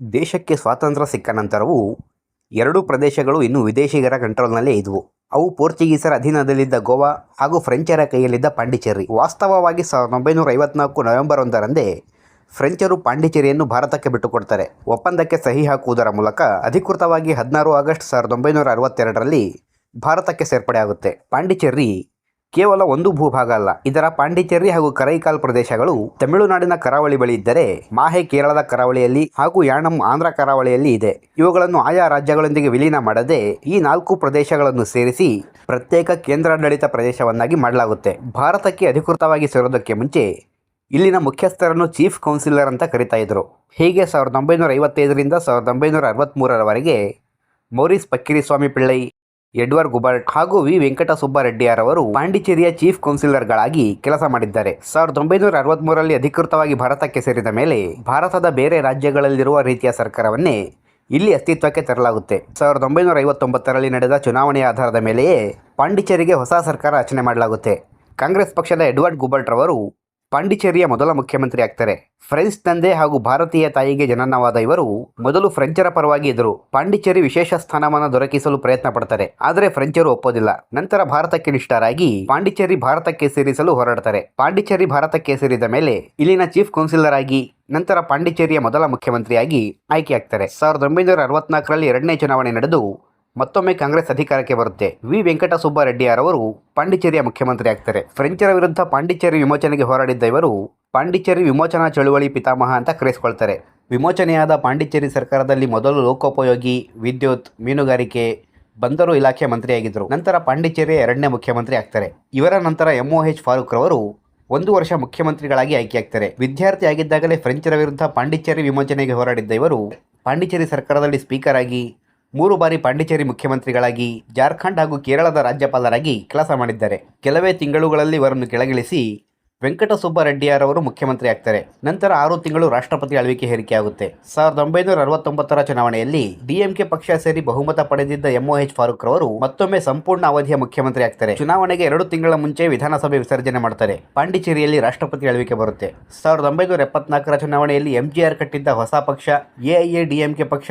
ದೇಶಕ್ಕೆ ಸ್ವಾತಂತ್ರ್ಯ ಸಿಕ್ಕ ನಂತರವೂ ಎರಡೂ ಪ್ರದೇಶಗಳು ಇನ್ನೂ ವಿದೇಶಿಗರ ಕಂಟ್ರೋಲ್ನಲ್ಲೇ ಇದ್ವು. ಅವು ಪೋರ್ಚುಗೀಸರ ಅಧೀನದಲ್ಲಿದ್ದ ಗೋವಾ ಹಾಗೂ ಫ್ರೆಂಚರ ಕೈಯಲ್ಲಿದ್ದ ಪಾಂಡಿಚೇರಿ. ವಾಸ್ತವವಾಗಿ ಸಾವಿರದ ಒಂಬೈನೂರ ಐವತ್ನಾಲ್ಕು ನವೆಂಬರ್ ಒಂದರಂದೇ ಫ್ರೆಂಚರು ಪಾಂಡಿಚೇರಿಯನ್ನು ಭಾರತಕ್ಕೆ ಬಿಟ್ಟುಕೊಡ್ತಾರೆ. ಒಪ್ಪಂದಕ್ಕೆ ಸಹಿ ಹಾಕುವುದರ ಮೂಲಕ ಅಧಿಕೃತವಾಗಿ ಹದಿನಾರು ಆಗಸ್ಟ್ ಸಾವಿರದ ಒಂಬೈನೂರ ಅರವತ್ತೆರಡರಲ್ಲಿ ಭಾರತಕ್ಕೆ ಸೇರ್ಪಡೆಯಾಗುತ್ತೆ. ಪಾಂಡಿಚೇರಿ ಕೇವಲ ಒಂದು ಭೂಭಾಗ ಅಲ್ಲ. ಇದರ ಪಾಂಡಿಚೇರಿ ಹಾಗೂ ಕರೈಕಾಲ್ ಪ್ರದೇಶಗಳು ತಮಿಳುನಾಡಿನ ಕರಾವಳಿ ಬಳಿ ಇದ್ದರೆ ಮಾಹೆ ಕೇರಳದ ಕರಾವಳಿಯಲ್ಲಿ ಹಾಗೂ ಯಾಣಂ ಆಂಧ್ರ ಕರಾವಳಿಯಲ್ಲಿ ಇದೆ. ಇವುಗಳನ್ನು ಆಯಾ ರಾಜ್ಯಗಳೊಂದಿಗೆ ವಿಲೀನ ಮಾಡದೆ ಈ ನಾಲ್ಕು ಪ್ರದೇಶಗಳನ್ನು ಸೇರಿಸಿ ಪ್ರತ್ಯೇಕ ಕೇಂದ್ರಾಡಳಿತ ಪ್ರದೇಶವನ್ನಾಗಿ ಮಾಡಲಾಗುತ್ತೆ. ಭಾರತಕ್ಕೆ ಅಧಿಕೃತವಾಗಿ ಸೇರೋದಕ್ಕೆ ಮುಂಚೆ ಇಲ್ಲಿನ ಮುಖ್ಯಸ್ಥರನ್ನು ಚೀಫ್ ಕೌನ್ಸಿಲರ್ ಅಂತ ಕರಿತಾ ಇದ್ರು. ಹೀಗೆ ಸಾವಿರದ ಒಂಬೈನೂರ ಐವತ್ತೈದರಿಂದ ಸಾವಿರದ ಒಂಬೈನೂರ ಅರವತ್ತ್ಮೂರರವರೆಗೆ ಮೌರಿಸ್ ಪಕ್ಕಿರಿಸ್ವಾಮಿ ಪಿಳ್ಳೈ ಎಡ್ವರ್ಡ್ ಗುಬರ್ಟ್ ಹಾಗೂ ವಿ ವೆಂಕಟ ಸುಬ್ಬರೆಡ್ಡಿಯರವರು ಪಾಂಡಿಚೇರಿಯ ಚೀಫ್ ಕೌನ್ಸಿಲರ್ಗಳಾಗಿ ಕೆಲಸ ಮಾಡಿದ್ದಾರೆ. ಸಾವಿರದ ಒಂಬೈನೂರ ಅರವತ್ಮೂರರಲ್ಲಿ ಅಧಿಕೃತವಾಗಿ ಭಾರತಕ್ಕೆ ಸೇರಿದ ಮೇಲೆ ಭಾರತದ ಬೇರೆ ರಾಜ್ಯಗಳಲ್ಲಿರುವ ರೀತಿಯ ಸರ್ಕಾರವನ್ನೇ ಇಲ್ಲಿ ಅಸ್ತಿತ್ವಕ್ಕೆ ತರಲಾಗುತ್ತೆ. ಸಾವಿರದ ಒಂಬೈನೂರ ಐವತ್ತೊಂಬತ್ತರಲ್ಲಿ ನಡೆದ ಚುನಾವಣೆಯ ಆಧಾರದ ಮೇಲೆಯೇ ಪಾಂಡಿಚೇರಿಗೆ ಹೊಸ ಸರ್ಕಾರ ರಚನೆ ಮಾಡಲಾಗುತ್ತೆ. ಕಾಂಗ್ರೆಸ್ ಪಕ್ಷದ ಎಡ್ವರ್ಡ್ ಗುಬರ್ಟ್ ರವರು ಪಾಂಡಿಚೇರಿಯ ಮೊದಲ ಮುಖ್ಯಮಂತ್ರಿ ಆಗ್ತಾರೆ. ಫ್ರೆಂಚ್ ತಂದೆ ಹಾಗೂ ಭಾರತೀಯ ತಾಯಿಗೆ ಜನನವಾದ ಇವರು ಮೊದಲು ಫ್ರೆಂಚರ ಪರವಾಗಿ ಇದ್ದರು ಪಾಂಡಿಚೇರಿ ವಿಶೇಷ ಸ್ಥಾನಮಾನ ದೊರಕಿಸಲು ಪ್ರಯತ್ನ ಪಡ್ತಾರೆ. ಆದರೆ ಫ್ರೆಂಚರು ಒಪ್ಪೋದಿಲ್ಲ. ನಂತರ ಭಾರತಕ್ಕೆ ನಿಷ್ಠರಾಗಿ ಪಾಂಡಿಚೇರಿ ಭಾರತಕ್ಕೆ ಸೇರಿಸಲು ಹೋರಾಡ್ತಾರೆ. ಪಾಂಡಿಚೇರಿ ಭಾರತಕ್ಕೆ ಸೇರಿದ ಮೇಲೆ ಇಲ್ಲಿನ ಚೀಫ್ ಕೌನ್ಸಿಲರ್ ಆಗಿ ನಂತರ ಪಾಂಡಿಚೇರಿಯ ಮೊದಲ ಮುಖ್ಯಮಂತ್ರಿಯಾಗಿ ಆಯ್ಕೆಯಾಗ್ತಾರೆ. ಸಾವಿರದ ಒಂಬೈನೂರ ಅರವತ್ನಾಲ್ಕರಲ್ಲಿ ಎರಡನೇ ಚುನಾವಣೆ ನಡೆದು ಮತ್ತೊಮ್ಮೆ ಕಾಂಗ್ರೆಸ್ ಅಧಿಕಾರಕ್ಕೆ ಬರುತ್ತೆ. ವಿ. ವೆಂಕಟ ಸುಬ್ಬರೆಡ್ಡಿಯರವರು ಪಾಂಡಿಚೇರಿಯ ಮುಖ್ಯಮಂತ್ರಿ ಆಗ್ತಾರೆ. ಫ್ರೆಂಚರ ವಿರುದ್ಧ ಪಾಂಡಿಚೇರಿ ವಿಮೋಚನೆಗೆ ಹೋರಾಡಿದ್ದ ಇವರು ಪಾಂಡಿಚೇರಿ ವಿಮೋಚನಾ ಚಳುವಳಿ ಪಿತಾಮಹ ಅಂತ ಕರೆಸಿಕೊಳ್ತಾರೆ. ವಿಮೋಚನೆಯಾದ ಪಾಂಡಿಚೇರಿ ಸರ್ಕಾರದಲ್ಲಿ ಮೊದಲು ಲೋಕೋಪಯೋಗಿ, ವಿದ್ಯುತ್, ಮೀನುಗಾರಿಕೆ, ಬಂದರು ಇಲಾಖೆ ಮಂತ್ರಿಯಾಗಿದ್ದರು. ನಂತರ ಪಾಂಡಿಚೇರಿಯ ಎರಡನೇ ಮುಖ್ಯಮಂತ್ರಿ ಆಗ್ತಾರೆ. ಇವರ ನಂತರ ಎಂ ಒ ಎಚ್ ಫಾರೂಕ್ ರವರು ಒಂದು ವರ್ಷ ಮುಖ್ಯಮಂತ್ರಿಗಳಾಗಿ ಆಯ್ಕೆಯಾಗ್ತಾರೆ. ವಿದ್ಯಾರ್ಥಿ ಆಗಿದ್ದಾಗಲೇ ಫ್ರೆಂಚರ ವಿರುದ್ಧ ಪಾಂಡಿಚೇರಿ ವಿಮೋಚನೆಗೆ ಹೋರಾಡಿದ್ದ ಇವರು ಪಾಂಡಿಚೇರಿ ಸರ್ಕಾರದಲ್ಲಿ ಸ್ಪೀಕರ್ ಆಗಿ ಮೂರು ಬಾರಿ ಪಾಂಡಿಚೇರಿ ಮುಖ್ಯಮಂತ್ರಿಗಳಾಗಿ, ಜಾರ್ಖಂಡ್ ಹಾಗೂ ಕೇರಳದ ರಾಜ್ಯಪಾಲರಾಗಿ ಕೆಲಸ ಮಾಡಿದ್ದಾರೆ. ಕೆಲವೇ ತಿಂಗಳುಗಳಲ್ಲಿ ಇವರನ್ನು ಕೆಳಗಿಳಿಸಿ ವೆಂಕಟಸುಬ್ಬರೆಡ್ಡಿಯಾರವರು ಮುಖ್ಯಮಂತ್ರಿ ಆಗ್ತಾರೆ. ನಂತರ ಆರು ತಿಂಗಳು ರಾಷ್ಟ್ರಪತಿ ಆಳ್ವಿಕೆ ಹೇರಿಕೆಯಾಗುತ್ತೆ ಸಾವಿರದ ಒಂಬೈನೂರ ಅರವತ್ತೊಂಬತ್ತರ ಚುನಾವಣೆಯಲ್ಲಿ ಡಿಎಂಕೆ ಪಕ್ಷ ಸೇರಿ ಬಹುಮತ ಪಡೆದಿದ್ದ ಎಂಒಎಚ್ ಫಾರೂಕ್ ರವರು ಮತ್ತೊಮ್ಮೆ ಸಂಪೂರ್ಣ ಅವಧಿಯ ಮುಖ್ಯಮಂತ್ರಿ ಆಗ್ತಾರೆ. ಚುನಾವಣೆಗೆ ಎರಡು ತಿಂಗಳ ಮುಂಚೆ ವಿಧಾನಸಭೆ ವಿಸರ್ಜನೆ ಮಾಡ್ತಾರೆ. ಪಾಂಡಿಚೇರಿಯಲ್ಲಿ ರಾಷ್ಟ್ರಪತಿ ಆಳ್ವಿಕೆ ಬರುತ್ತೆ. ಸಾವಿರದ ಒಂಬೈನೂರ ಎಪ್ಪತ್ನಾಲ್ಕರ ಚುನಾವಣೆಯಲ್ಲಿ ಎಂಜಿಆರ್ ಕಟ್ಟಿದ್ದ ಹೊಸ ಪಕ್ಷ ಎಐಎ ಡಿಎಂಕೆ ಪಕ್ಷ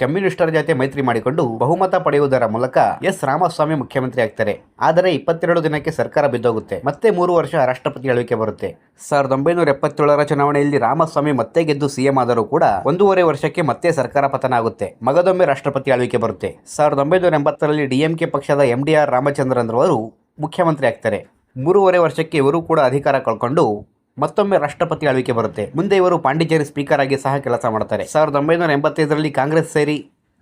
ಕಮ್ಯುನಿಸ್ಟರ ಜೊತೆ ಮೈತ್ರಿ ಮಾಡಿಕೊಂಡು ಬಹುಮತ ಪಡೆಯುವುದರ ಮೂಲಕ ಎಸ್ ರಾಮಸ್ವಾಮಿ ಮುಖ್ಯಮಂತ್ರಿ ಆಗ್ತಾರೆ. ಆದರೆ ಇಪ್ಪತ್ತೆರಡು ದಿನಕ್ಕೆ ಸರ್ಕಾರ ಬಿದ್ದೋಗುತ್ತೆ. ಮತ್ತೆ ಮೂರು ವರ್ಷ ರಾಷ್ಟ್ರಪತಿ ಆಳ್ವಿಕೆ ಬರುತ್ತೆ. ಸಾವಿರದ ಒಂಬೈನೂರ ಎಪ್ಪತ್ತೇಳರ ಚುನಾವಣೆಯಲ್ಲಿ ರಾಮಸ್ವಾಮಿ ಮತ್ತೆ ಗೆದ್ದು ಸಿಎಂ ಆದರೂ ಕೂಡ ಒಂದೂವರೆ ವರ್ಷಕ್ಕೆ ಮತ್ತೆ ಸರ್ಕಾರ ಪತನ ಆಗುತ್ತೆ ಮಗದೊಮ್ಮೆ ರಾಷ್ಟ್ರಪತಿ ಆಳ್ವಿಕೆ ಬರುತ್ತೆ. ಸಾವಿರದ ಒಂಬೈನೂರ ಎಂಬತ್ತರಲ್ಲಿ ಡಿಎಂಕೆ ಪಕ್ಷದ ಎಂ ಡಿ ಆರ್ ರಾಮಚಂದ್ರನ್ ರವರು ಮುಖ್ಯಮಂತ್ರಿ ಆಗ್ತಾರೆ. ಮೂರುವರೆ ವರ್ಷಕ್ಕೆ ಇವರು ಕೂಡ ಅಧಿಕಾರ ಕಳ್ಕೊಂಡು ಮತ್ತೊಮ್ಮೆ ರಾಷ್ಟ್ರಪತಿ ಆಳ್ವಿಕೆ ಬರುತ್ತೆ. ಮುಂದೆ ಇವರು ಪಾಂಡಿಚೇರಿ ಸ್ಪೀಕರ್ ಆಗಿ ಸಹ ಕೆಲಸ ಮಾಡ್ತಾರೆ. ಸಾವಿರದ ಒಂಬೈನೂರ ಎಂಬತ್ತೈದರಲ್ಲಿ ಕಾಂಗ್ರೆಸ್ ಸೇರಿ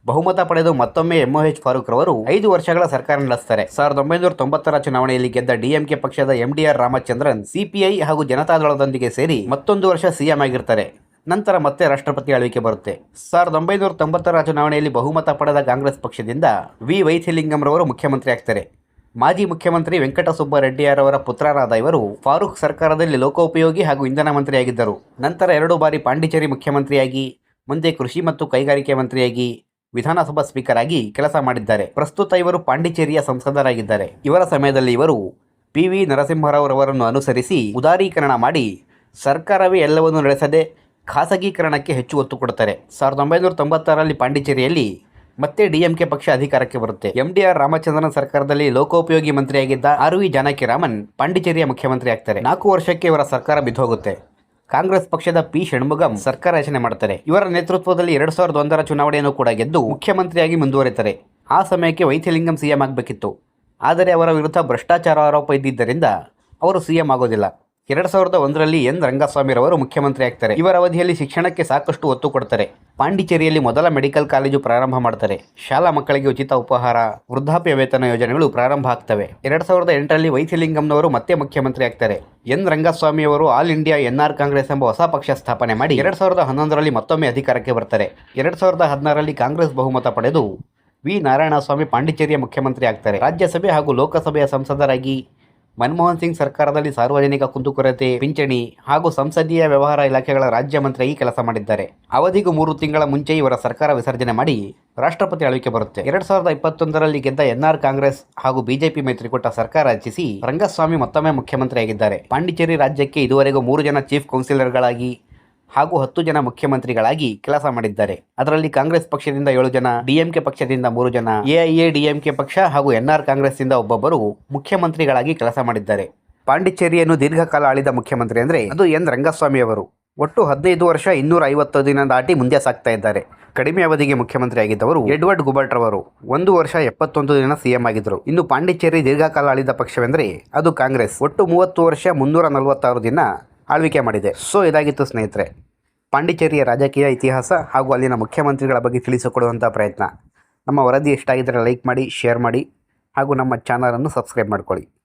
ಬಹುಮತ ಪಡೆದು ಮತ್ತೊಮ್ಮೆ ಎಂಒಎಚ್ ಫಾರೂಕ್ ರವರು ಐದು ವರ್ಷಗಳ ಸರ್ಕಾರ ನಡೆಸ್ತಾರೆ. ಸಾವಿರದ ಒಂಬೈನೂರ ತೊಂಬತ್ತರ ಚುನಾವಣೆಯಲ್ಲಿ ಗೆದ್ದ ಡಿಎಂಕೆ ಪಕ್ಷದ ಎಂಡಿಆರ್ ರಾಮಚಂದ್ರನ್, ಸಿಪಿಐ ಹಾಗೂ ಜನತಾದಳದೊಂದಿಗೆ ಸೇರಿ ಮತ್ತೊಂದು ವರ್ಷ ಸಿಎಂ ಆಗಿರ್ತಾರೆ. ನಂತರ ಮತ್ತೆ ರಾಷ್ಟ್ರಪತಿ ಆಳ್ವಿಕೆ ಬರುತ್ತೆ. ಸಾವಿರದ ಒಂಬೈನೂರ ತೊಂಬತ್ತರ ಚುನಾವಣೆಯಲ್ಲಿ ಬಹುಮತ ಪಡೆದ ಕಾಂಗ್ರೆಸ್ ಪಕ್ಷದಿಂದ ವಿ ವೈಥಿಲಿಂಗಂ ರವರು ಮುಖ್ಯಮಂತ್ರಿ ಆಗ್ತಾರೆ. ಮಾಜಿ ಮುಖ್ಯಮಂತ್ರಿ ವೆಂಕಟ ಸುಬ್ಬರೆಡ್ಡಿಯರವರ ಪುತ್ರರಾದ ಇವರು ಫಾರೂಕ್ ಸರ್ಕಾರದಲ್ಲಿ ಲೋಕೋಪಯೋಗಿ ಹಾಗೂ ಇಂಧನ ಮಂತ್ರಿಯಾಗಿದ್ದರು. ನಂತರ ಎರಡು ಬಾರಿ ಪಾಂಡಿಚೇರಿ ಮುಖ್ಯಮಂತ್ರಿಯಾಗಿ, ಮುಂದೆ ಕೃಷಿ ಮತ್ತು ಕೈಗಾರಿಕೆ ಮಂತ್ರಿಯಾಗಿ, ವಿಧಾನಸಭಾ ಸ್ಪೀಕರ್ ಆಗಿ ಕೆಲಸ ಮಾಡಿದ್ದಾರೆ. ಪ್ರಸ್ತುತ ಇವರು ಪಾಂಡಿಚೇರಿಯ ಸಂಸದರಾಗಿದ್ದಾರೆ. ಇವರ ಸಮಯದಲ್ಲಿ ಇವರು ಪಿ ವಿ ನರಸಿಂಹರಾವ್ರವರನ್ನು ಅನುಸರಿಸಿ ಉದಾರೀಕರಣ ಮಾಡಿ ಸರ್ಕಾರವೇ ಎಲ್ಲವನ್ನೂ ನಡೆಸದೆ ಖಾಸಗೀಕರಣಕ್ಕೆ ಹೆಚ್ಚು ಒತ್ತು ಕೊಡುತ್ತಾರೆ. ಸಾವಿರದ ಒಂಬೈನೂರ ತೊಂಬತ್ತಾರರಲ್ಲಿ ಪಾಂಡಿಚೇರಿಯಲ್ಲಿ ಮತ್ತೆ ಡಿಎಂಕೆ ಪಕ್ಷ ಅಧಿಕಾರಕ್ಕೆ ಬರುತ್ತೆ. ಎಂಡಿಆರ್ ರಾಮಚಂದ್ರನ್ ಸರ್ಕಾರದಲ್ಲಿ ಲೋಕೋಪಯೋಗಿ ಮಂತ್ರಿಯಾಗಿದ್ದ ಆರ್ ವಿ ಜಾನಕಿರಾಮನ್ ಪಾಂಡಿಚೇರಿಯ ಮುಖ್ಯಮಂತ್ರಿ ಆಗ್ತಾರೆ. ನಾಲ್ಕು ವರ್ಷಕ್ಕೆ ಇವರ ಸರ್ಕಾರ ಬಿದ್ದೋಗುತ್ತೆ. ಕಾಂಗ್ರೆಸ್ ಪಕ್ಷದ ಪಿ ಷಣ್ಮುಗಂ ಸರ್ಕಾರ ರಚನೆ ಮಾಡ್ತಾರೆ. ಇವರ ನೇತೃತ್ವದಲ್ಲಿ ಎರಡ್ ಸಾವಿರದ ಒಂದರ ಚುನಾವಣೆಯನ್ನು ಕೂಡ ಗೆದ್ದು ಮುಖ್ಯಮಂತ್ರಿಯಾಗಿ ಮುಂದುವರಿತಾರೆ. ಆ ಸಮಯಕ್ಕೆ ವೈಥಿಲಿಂಗಂ ಸಿಎಂ ಆಗಬೇಕಿತ್ತು. ಆದರೆ ಅವರ ವಿರುದ್ಧ ಭ್ರಷ್ಟಾಚಾರ ಆರೋಪ ಇದ್ದಿದ್ದರಿಂದ ಅವರು ಸಿಎಂ ಆಗೋದಿಲ್ಲ. ಎರಡ್ ಸಾವಿರದ ಒಂದರಲ್ಲಿ ಎನ್. ರಂಗಸ್ವಾಮಿರವರು ಮುಖ್ಯಮಂತ್ರಿ ಆಗ್ತಾರೆ. ಇವರ ಅವಧಿಯಲ್ಲಿ ಶಿಕ್ಷಣಕ್ಕೆ ಸಾಕಷ್ಟು ಒತ್ತು ಕೊಡ್ತಾರೆ. ಪಾಂಡಿಚೇರಿಯಲ್ಲಿ ಮೊದಲ ಮೆಡಿಕಲ್ ಕಾಲೇಜು ಪ್ರಾರಂಭ ಮಾಡ್ತಾರೆ. ಶಾಲಾ ಮಕ್ಕಳಿಗೆ ಉಚಿತ ಉಪಹಾರ, ವೃದ್ಧಾಪ್ಯ ವೇತನ ಯೋಜನೆಗಳು ಪ್ರಾರಂಭ ಆಗ್ತವೆ. ಎರಡ್ ಸಾವಿರದ ಎಂಟರಲ್ಲಿ ವೈಸಿಲಿಂಗಂನವರು ಮತ್ತೆ ಮುಖ್ಯಮಂತ್ರಿ ಆಗ್ತಾರೆ. ಎನ್. ರಂಗಸ್ವಾಮಿಯವರು ಆಲ್ ಇಂಡಿಯಾ ಎನ್ಆರ್ ಕಾಂಗ್ರೆಸ್ ಎಂಬ ಹೊಸ ಪಕ್ಷ ಸ್ಥಾಪನೆ ಮಾಡಿ ಎರಡ್ ಸಾವಿರದ ಹನ್ನೊಂದರಲ್ಲಿ ಮತ್ತೊಮ್ಮೆ ಅಧಿಕಾರಕ್ಕೆ ಬರ್ತಾರೆ. ಎರಡ್ ಸಾವಿರದ ಹದಿನಾರರಲ್ಲಿ ಕಾಂಗ್ರೆಸ್ ಬಹುಮತ ಪಡೆದು ವಿ. ನಾರಾಯಣಸ್ವಾಮಿ ಪಾಂಡಿಚೇರಿಯ ಮುಖ್ಯಮಂತ್ರಿ ಆಗ್ತಾರೆ. ರಾಜ್ಯಸಭೆ ಹಾಗೂ ಲೋಕಸಭೆಯ ಸಂಸದರಾಗಿ ಮನಮೋಹನ್ ಸಿಂಗ್ ಸರ್ಕಾರದಲ್ಲಿ ಸಾರ್ವಜನಿಕ ಕುಂದುಕೊರತೆ, ಪಿಂಚಣಿ ಹಾಗೂ ಸಂಸದೀಯ ವ್ಯವಹಾರ ಇಲಾಖೆಗಳ ರಾಜ್ಯ ಮಂತ್ರಿಯಾಗಿ ಕೆಲಸ ಮಾಡಿದ್ದಾರೆ. ಅವಧಿಗೂ ಮೂರು ತಿಂಗಳ ಮುಂಚೆ ಇವರ ಸರ್ಕಾರ ವಿಸರ್ಜನೆ ಮಾಡಿ ರಾಷ್ಟ್ರಪತಿ ಆಳ್ವಿಕೆ ಬರುತ್ತೆ. ಎರಡ್ ಸಾವಿರದ ಇಪ್ಪತ್ತೊಂದರಲ್ಲಿ ಗೆದ್ದ ಎನ್ಆರ್ ಕಾಂಗ್ರೆಸ್ ಹಾಗೂ ಬಿಜೆಪಿ ಮೈತ್ರಿಕೂಟ ಸರ್ಕಾರ ರಚಿಸಿ ರಂಗಸ್ವಾಮಿ ಮತ್ತೊಮ್ಮೆ ಮುಖ್ಯಮಂತ್ರಿಯಾಗಿದ್ದಾರೆ. ಪಾಂಡಿಚೇರಿ ರಾಜ್ಯಕ್ಕೆ ಇದುವರೆಗೂ ಮೂರು ಜನ ಚೀಫ್ ಕೌನ್ಸಿಲರ್ಗಳಾಗಿ ಹಾಗೂ ಹತ್ತು ಜನ ಮುಖ್ಯಮಂತ್ರಿಗಳಾಗಿ ಕೆಲಸ ಮಾಡಿದ್ದಾರೆ. ಅದರಲ್ಲಿ ಕಾಂಗ್ರೆಸ್ ಪಕ್ಷದಿಂದ ಏಳು ಜನ ಡಿಎಂಕೆ ಪಕ್ಷದಿಂದ ಮೂರು ಜನ ಎಐಎ ಡಿಎಂಕೆ ಪಕ್ಷ ಹಾಗೂ ಎನ್ಆರ್ ಕಾಂಗ್ರೆಸ್ನಿಂದ ಒಬ್ಬೊಬ್ಬರು ಮುಖ್ಯಮಂತ್ರಿಗಳಾಗಿ ಕೆಲಸ ಮಾಡಿದ್ದಾರೆ. ಪಾಂಡಿಚೇರಿಯನ್ನು ದೀರ್ಘಕಾಲ ಆಳಿದ ಮುಖ್ಯಮಂತ್ರಿ ಅಂದರೆ ಅದು ಎನ್ ರಂಗಸ್ವಾಮಿ ಅವರು. ಒಟ್ಟು ಹದಿನೈದು ವರ್ಷ ಇನ್ನೂರ ಐವತ್ತು ದಿನ ದಾಟಿ ಮುಂದೆ ಸಾಗ್ತಾ ಇದ್ದಾರೆ. ಕಡಿಮೆ ಅವಧಿಗೆ ಮುಖ್ಯಮಂತ್ರಿ ಆಗಿದ್ದವರು ಎಡ್ವರ್ಡ್ ಗುಬರ್ಟ್ ರವರು ಒಂದು ವರ್ಷ ಎಪ್ಪತ್ತೊಂದು ದಿನ ಸಿಎಂ ಆಗಿದ್ದರು. ಇನ್ನು ಪಾಂಡಿಚೇರಿ ದೀರ್ಘಕಾಲ ಆಳಿದ ಪಕ್ಷವೆಂದರೆ ಅದು ಕಾಂಗ್ರೆಸ್. ಒಟ್ಟು ಮೂವತ್ತು ವರ್ಷ ಮುನ್ನೂರ ನಲವತ್ತಾರು ದಿನ ಆಳ್ವಿಕೆ ಮಾಡಿದೆ. ಸೊ ಇದಾಗಿತ್ತು ಸ್ನೇಹಿತರೆ. ಪಾಂಡಿಚೇರಿಯ ರಾಜಕೀಯ ಇತಿಹಾಸ ಹಾಗೂ ಅಲ್ಲಿನ ಮುಖ್ಯಮಂತ್ರಿಗಳ ಬಗ್ಗೆ ತಿಳಿಸಿಕೊಡುವಂಥ ಪ್ರಯತ್ನ. ನಮ್ಮ ವರದಿ ಇಷ್ಟ ಆಗಿದ್ದರೆ ಲೈಕ್ ಮಾಡಿ ಶೇರ್ ಮಾಡಿ ಹಾಗೂ ನಮ್ಮ ಚಾನಲನ್ನು ಸಬ್ಸ್ಕ್ರೈಬ್ ಮಾಡ್ಕೊಳ್ಳಿ.